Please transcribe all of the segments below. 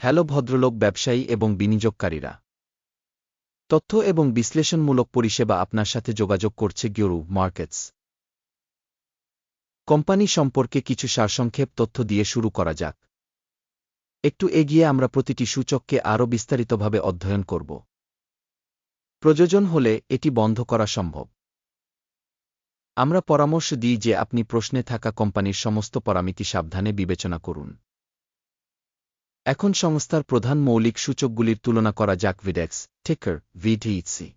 Hello ভদ্রলোক ব্যবসায়ী এবং বিনিয়োগকারীরা। তথ্য এবং বিশ্লেষণমূলক পরিষেবা আপনার সাথে যোগাযোগ করছে গিওরু মার্কেটস। কোম্পানি সম্পর্কে কিছু সারসংক্ষেপ তথ্য দিয়ে শুরু করা যাক। একটু এগিয়ে আমরা প্রতিটি সূচককে আরও বিস্তারিতভাবে অধ্যয়ন করব। প্রয়োজন হলে এটি বন্ধ করা সম্ভব। আমরা পরামর্শ দিই যে আপনি প্রশ্নে থাকা কোম্পানির সমস্ত পরামিতি সাবধানে বিবেচনা করুন। এখন সংস্থার প্রধান মৌলিক সূচকগুলির তুলনা করা যাক ভিডেক্স, টেকার ভিডিইসি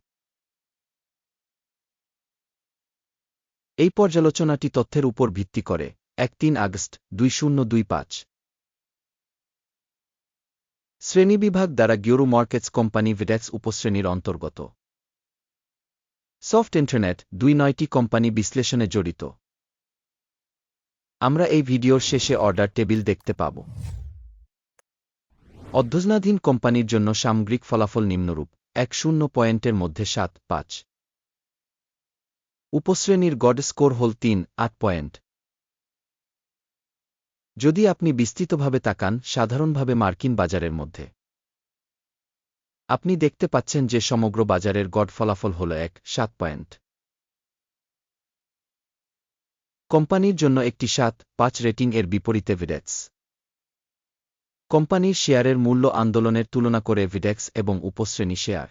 এই পর্যালোচনাটি তথ্যের উপর ভিত্তি করে, এক তিন আগস্ট দুই শূন্য দুই পাঁচ। শ্রেণীবিভাগ দ্বারা গিওরু মার্কেটস কোম্পানি ভিডেক্স উপশ্রেণীর অন্তর্গত। সফট ইন্টারনেট দুই নয়টি কোম্পানি বিশ্লেষণে জড়িত। আমরা এই ভিডিওর শেষে অর্ডার টেবিল দেখতে পাব। অধ্যজনাধীন কোম্পানির জন্য সামগ্রিক ফলাফল নিম্নরূপ, এক শূন্য পয়েন্টের মধ্যে সাত, পাঁচ। উপশ্রেণীর গড স্কোর হল তিন, আট পয়েন্ট। যদি আপনি বিস্তৃতভাবে তাকান, সাধারণভাবে মার্কিন বাজারের মধ্যে। আপনি দেখতে পাচ্ছেন যে সমগ্র বাজারের গড ফলাফল হল এক, সাত পয়েন্ট। কোম্পানির জন্য একটি সাত, পাঁচ রেটিং এর বিপরীতে ভিডেক্স কোম্পানির শেয়ারের মূল্য আন্দোলনের তুলনা করে ভিডেক্স এবং উপশ্রেণী শেয়ার।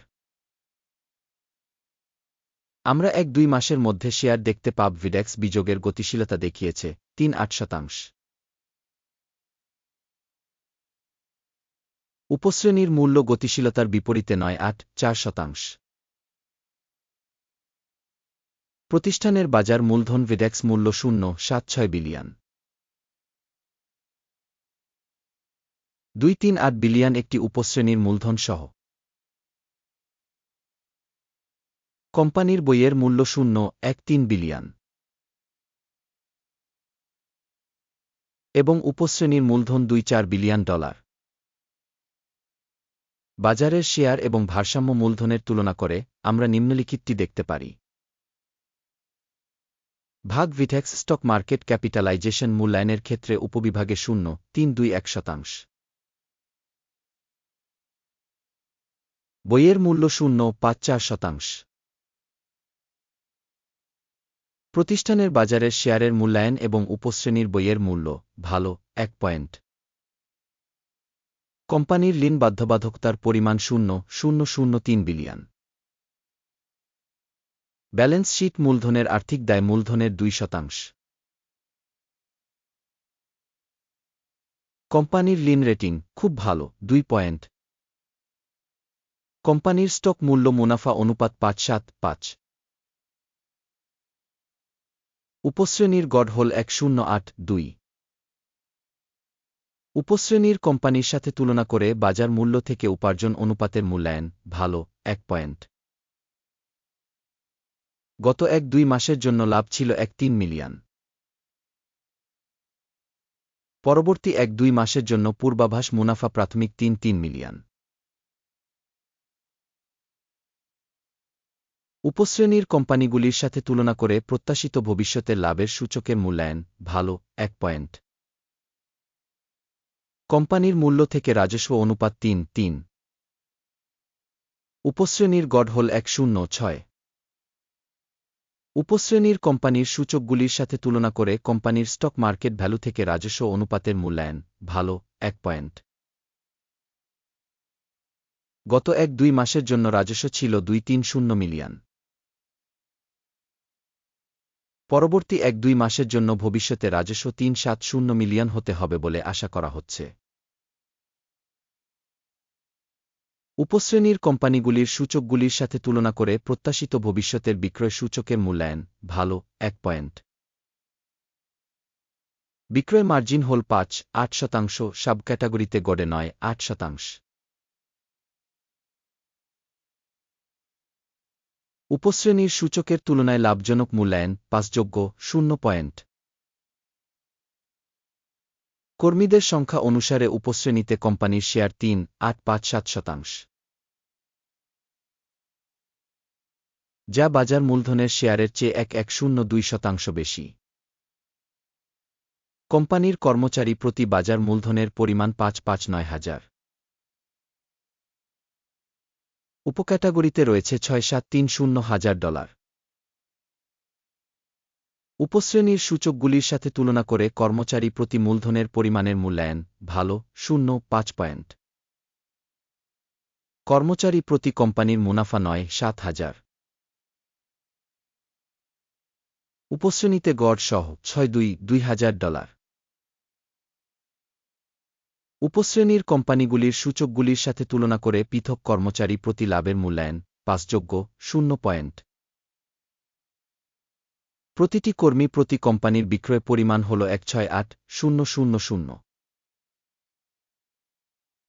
আমরা এক দুই মাসের মধ্যে শেয়ার দেখতে পাব ভিডেক্স বিযোগের গতিশীলতা দেখিয়েছে তিন আট শতাংশ। উপশ্রেণীর মূল্য গতিশীলতার বিপরীতে নয় আট চার শতাংশ। প্রতিষ্ঠানের বাজার মূলধন ভিডেক্স মূল্য শূন্য সাত ছয় বিলিয়ন। দুই তিন আট বিলিয়ন একটি উপশ্রেণীর মূলধন সহ। কোম্পানির বইয়ের মূল্য শূন্য, এক তিন বিলিয়ন। এবং উপশ্রেণীর মূলধন দুই চার বিলিয়ন ডলার। বাজারের শেয়ার এবং ভারসাম্য মূলধনের তুলনা করে আমরা নিম্নলিখিতটি দেখতে পারি। ভাগ ভিটেক্স স্টক মার্কেট ক্যাপিটালাইজেশন মূল্যায়নের ক্ষেত্রে উপবিভাগে শূন্য, তিন দুই এক শতাংশ। বইয়ের মূল্য শূন্য, পাঁচ চার শতাংশ। প্রতিষ্ঠানের বাজারের শেয়ারের মূল্যায়ন এবং উপশ্রেণীর বইয়ের মূল্য, ভালো, এক পয়েন্ট। কোম্পানির ঋণ বাধ্যবাধকতার পরিমাণ শূন্য শূন্য শূন্য তিন বিলিয়ন। ব্যালেন্স শিট মূলধনের আর্থিক দায় মূলধনের দুই শতাংশ। কোম্পানির ঋণ রেটিং, খুব ভালো, দুই পয়েন্ট। কোম্পানির স্টক মূল্য মুনাফা অনুপাত পাঁচ সাত পাঁচ। উপশ্রেণীর গড় হল এক শূন্য আট দুই। উপশ্রেণীর কোম্পানির সাথে তুলনা করে বাজার মূল্য থেকে উপার্জন অনুপাতের মূল্যায়ন ভালো, এক পয়েন্ট। গত এক দুই মাসের জন্য লাভ ছিল এক তিন মিলিয়ন। পরবর্তী এক দুই মাসের জন্য পূর্বাভাস মুনাফা প্রাথমিক তিন তিন মিলিয়ন। উপশ্রেণীর কোম্পানিগুলির সাথে তুলনা করে প্রত্যাশিত ভবিষ্যতের লাভের সূচকের মূল্যায়ন ভালো, এক পয়েন্ট। কোম্পানির মূল্য থেকে রাজস্ব অনুপাত তিন তিন। উপশ্রেণীর গড় হল এক শূন্য, ছয়। উপশ্রেণীর কোম্পানির সূচকগুলির সাথে তুলনা করে কোম্পানির স্টক মার্কেট ভ্যালু থেকে রাজস্ব অনুপাতের মূল্যায়ন ভালো, এক পয়েন্ট। গত এক দুই মাসের জন্য রাজস্ব ছিল দুই তিন শূন্য মিলিয়ন। পরবর্তী এক দুই মাসের জন্য ভবিষ্যতে রাজস্ব তিন সাত শূন্য মিলিয়ন হতে হবে বলে আশা করা হচ্ছে। উপশ্রেণীর কোম্পানিগুলির সূচকগুলির সাথে তুলনা করে প্রত্যাশিত ভবিষ্যতের বিক্রয় সূচকের মূল্যায়ন ভালো, এক পয়েন্ট। বিক্রয় মার্জিন হল পাঁচ, আট শতাংশ সাব ক্যাটাগরিতে গড়ে নয়, আট শতাংশ। উপশ্রেণীর সূচকের তুলনায় লাভজনক মূল্যায়ন পাঁচযোগ্য শূন্য পয়েন্ট। কর্মীদের সংখ্যা অনুসারে উপশ্রেণীতে কোম্পানির শেয়ার তিন, আট, পাঁচ, সাত শতাংশ। যা বাজার মূলধনের শেয়ারের চেয়ে এক এক, শূন্য, দুই শতাংশ বেশি। কোম্পানির কর্মচারী প্রতি বাজার মূলধনের পরিমাণ পাঁচ পাঁচ, নয় হাজার। উপক্যাটাগরিতে রয়েছে ছয় সাত তিন শূন্য হাজার ডলার। উপশ্রেণীর সূচকগুলির সাথে তুলনা করে কর্মচারী প্রতি মূলধনের পরিমাণের মূল্যায়ন ভালো, শূন্য, পাঁচ পয়েন্ট। কর্মচারী প্রতি কোম্পানির মুনাফা নয়, সাত হাজার। উপশ্রেণীতে গড় সহ ছয় দুই দুই হাজার ডলার। উপশ্রেণীর কোম্পানিগুলির সূচকগুলির সাথে তুলনা করে পৃথক কর্মচারী প্রতি লাভের মূল্যায়ন পাঁচযোগ্য, শূন্য পয়েন্ট। প্রতিটি কর্মী প্রতি কোম্পানির বিক্রয় পরিমাণ হল এক ছয় আট শূন্য শূন্য শূন্য।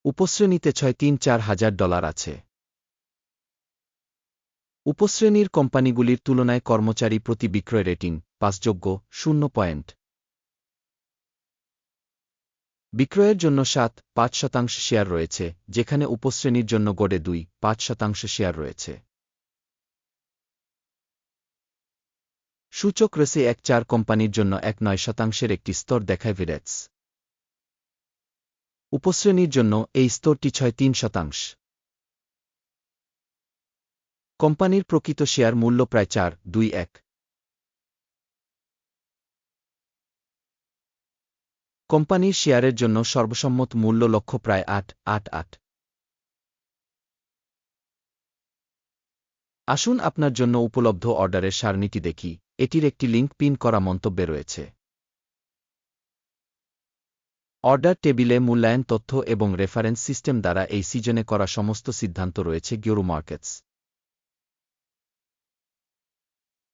উপশ্রেণীতে ছয় তিন চার হাজার ডলার আছে। উপশ্রেণীর কোম্পানিগুলির তুলনায় কর্মচারী প্রতি বিক্রয় রেটিং পাঁচযোগ্য, শূন্য পয়েন্ট। বিক্রয়ের জন্য সাত, পাঁচ শতাংশ শেয়ার রয়েছে, যেখানে উপশ্রেণীর জন্য গড়ে দুই, পাঁচ শতাংশ শেয়ার রয়েছে। সূচক রেসে এক চার কোম্পানির জন্য এক নয় শতাংশের একটি স্তর, দেখায় ভিরেটস। উপশ্রেণীর জন্য এই স্তরটি ছয়, তিন শতাংশ। কোম্পানির প্রকৃত শেয়ার মূল্য প্রায় চার, দুই, এক। কোম্পানির শেয়ারের জন্য সর্বসম্মত মূল্য লক্ষ্য প্রায় আট আট আট। আসুন আপনার জন্য উপলব্ধ অর্ডারের সারণীটি দেখি। এটির একটি লিঙ্ক পিন করা মন্তব্যে রয়েছে। অর্ডার টেবিলে মূল্যায়ন তথ্য এবং রেফারেন্স সিস্টেম দ্বারা এই সিজনে করা সমস্ত সিদ্ধান্ত রয়েছে গিওরু মার্কেটস।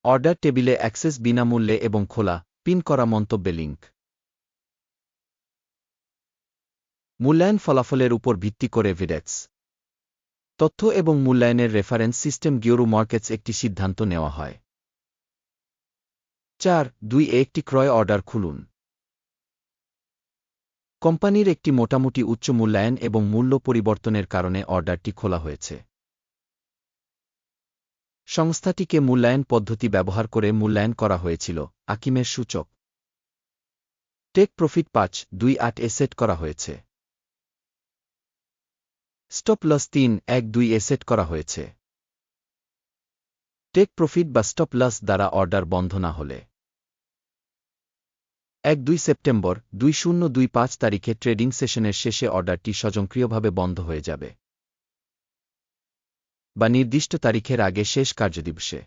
অর্ডার টেবিলে অ্যাক্সেস বিনামূল্যে এবং খোলা পিন করা মন্তব্যে লিঙ্ক। মূল্যায়ন ফলাফলের উপর ভিত্তি করে ভিডেক্স তথ্য এবং মূল্যায়নের রেফারেন্স সিস্টেম গিওরু মার্কেটস একটি সিদ্ধান্ত নেওয়া হয়। চার, দুই একটি ক্রয় অর্ডার খুলুন। কোম্পানির একটি মোটামুটি উচ্চ মূল্যায়ন এবং মূল্য পরিবর্তনের কারণে অর্ডারটি খোলা হয়েছে। সংস্থাটিকে মূল্যায়ন পদ্ধতি ব্যবহার করে মূল্যায়ন করা হয়েছিল, আকিমের সূচক। টেক প্রফিট পাঁচ, দুই, আট, এ সেট করা হয়েছে। স্টপ লস তিন, এক, দুই এ সেট করা হয়েছে। টেক প্রফিট বা স্টপ লস দ্বারা অর্ডার বন্ধ না হলে। এক, দুই সেপ্টেম্বর, দুই শূন্য, দুই পাঁচ তারিখে ট্রেডিং সেশনের শেষে অর্ডারটি স্বয়ংক্রিয়ভাবে বন্ধ হয়ে যাবে। বা নির্দিষ্ট তারিখের আগে শেষ কার্যদিবসে।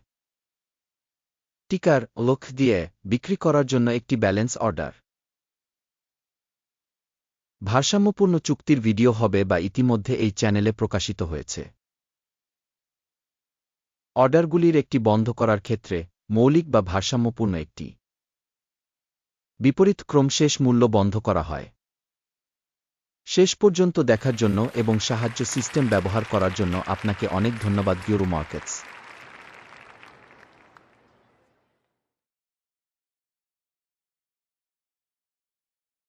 টিকার লক্ষ দিয়ে বিক্রি করার জন্য একটি ব্যালেন্স অর্ডার। ভারসাম্যপূর্ণ চুক্তির ভিডিও হবে বা ইতিমধ্যে এই চ্যানেলে প্রকাশিত হয়েছে। অর্ডারগুলির একটি বন্ধ করার ক্ষেত্রে মৌলিক বা ভারসাম্যপূর্ণ একটি। বিপরীত ক্রম শেষ মূল্য বন্ধ করা হয়। শেষ পর্যন্ত দেখার জন্য এবং সাহায্য সিস্টেম ব্যবহার করার জন্য আপনাকে অনেক ধন্যবাদ গিওরু মার্কেটস